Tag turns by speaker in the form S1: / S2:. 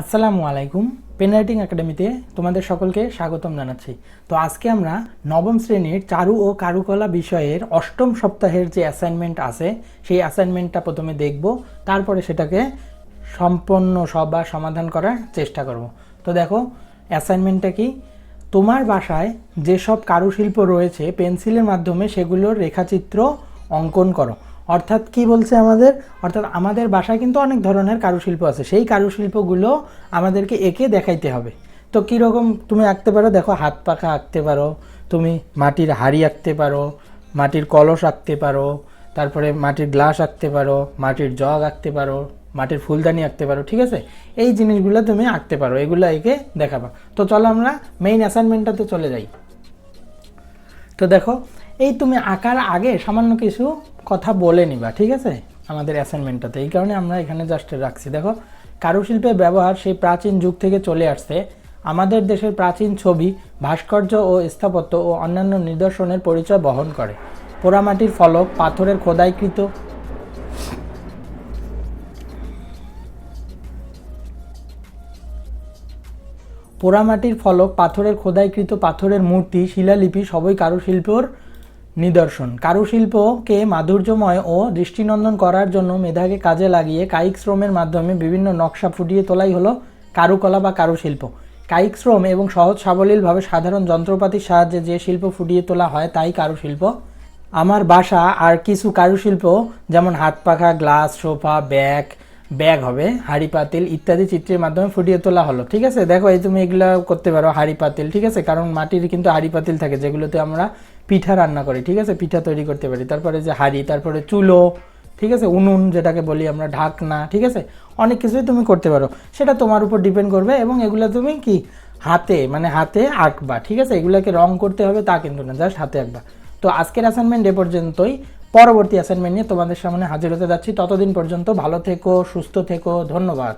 S1: আসসালামু আলাইকুম। Pen writing একাডেমিতে তোমাদের সকলকে স্বাগতম জানাচ্ছি। তো আজকে আমরা নবম শ্রেণির চারু ও কারুকলা বিষয়ের অষ্টম সপ্তাহের যে অ্যাসাইনমেন্ট আছে, সেই অ্যাসাইনমেন্টটা প্রথমে দেখব, তারপরে সেটাকে সম্পন্ন সব বা সমাধান করার চেষ্টা করব। তো দেখো অ্যাসাইনমেন্টটা কি? তোমার বাসায় যেসব কারুশিল্প রয়েছে, পেন্সিলের মাধ্যমে সেগুলোর রেখাচিত্র অঙ্কন করো। অর্থাৎ কি বলছে আমাদের? অর্থাৎ আমাদের বাসায় কিন্তু অনেক ধরনের কারুশিল্প আছে। সেই কারুশিল্পগুলো আমাদেরকে এঁকে দেখাইতে হবে। তো কীরকম তুমি আঁকতে পারো? দেখো, হাত পাখা আঁকতে পারো, তুমি মাটির হাড়ি আঁকতে পারো, মাটির কলস আঁকতে পারো, তারপরে মাটির গ্লাস আঁকতে পারো, মাটির জগ আঁকতে পারো, মাটির ফুলদানি আঁকতে পারো, ঠিক আছে? এই জিনিসগুলো তুমি আঁকতে পারো, এগুলো এঁকে দেখাবা। তো চলো আমরা মেইন অ্যাসাইনমেন্টটাতে চলে যাই। তো দেখো, এই তুমি আঁকার আগে সামান্য কিছু কথা বলে নিবা, ঠিক আছে? আমাদের অ্যাসাইনমেন্টটাতে এই কারণে আমরা এখানে জাস্ট রাখছি। দেখো, কারুশিল্পের ব্যবহার সেই প্রাচীন যুগ থেকে চলে আসছে। আমাদের দেশের প্রাচীন ছবি, ভাস্কর্য ও স্থাপত্য ও অন্যান্য নিদর্শনের পরিচয় বহন করে। পোড়ামাটির ফলক, পাথরের খোদাইকৃত পোড়ামাটির ফলক, পাথরের খোদাইকৃত পাথরের মূর্তি, শিলালিপি সবই কারুশিল্পর নিদর্শন। কারুশিল্পকে মাধুর্যময় ও দৃষ্টিনন্দন করার জন্য মেধাকে কাজে লাগিয়ে কায়িক শ্রমের মাধ্যমে বিভিন্ন নকশা ফুটিয়ে তোলাই হলো কারুকলা বা কারুশিল্প। কায়িক শ্রম এবং সহজ সাবলীলভাবে সাধারণ যন্ত্রপাতির সাহায্যে যে শিল্প ফুটিয়ে তোলা হয় তাই কারুশিল্প। আমার বাসা আর কিছু কারুশিল্প, যেমন হাত পাখা, গ্লাস, সোফা, ব্যাগ ব্যাগ হবে, হাড়ি পাতিল ইত্যাদি চিত্রের মাধ্যমে ফুটিয়ে তোলা হলো, ঠিক আছে? দেখো, এই তুমি এগুলো করতে পারো, হাড়ি পাতিল, ঠিক আছে? কারণ মাটির কিন্তু হাড়ি পাতিল থাকে, যেগুলোতে আমরা পিঠা রান্না করি, ঠিক আছে? পিঠা তৈরি করতে পারি। তারপরে যে হাড়ি, তারপরে চুলো, ঠিক আছে? উনুন যেটাকে বলি আমরা, ঢাকনা, ঠিক আছে? অনেক কিছুই তুমি করতে পারো। সেটা তোমার উপর ডিপেন্ড করবে এবং এগুলো তুমি কি? হাতে মানে হাতে আঁকবা, ঠিক আছে? এগুলোকে রং করতে হবে তা কিন্তু না জাস্ট হাতে আঁকবা। তো আজকের অ্যাসাইনমেন্ট এ পর্যন্তই। পরবর্তী অ্যাসাইনমেন্ট নিয়ে তোমাদের সামনে হাজির হতে যাচ্ছি। ততদিন পর্যন্ত ভালো থেকো, সুস্থ থেকো, ধন্যবাদ।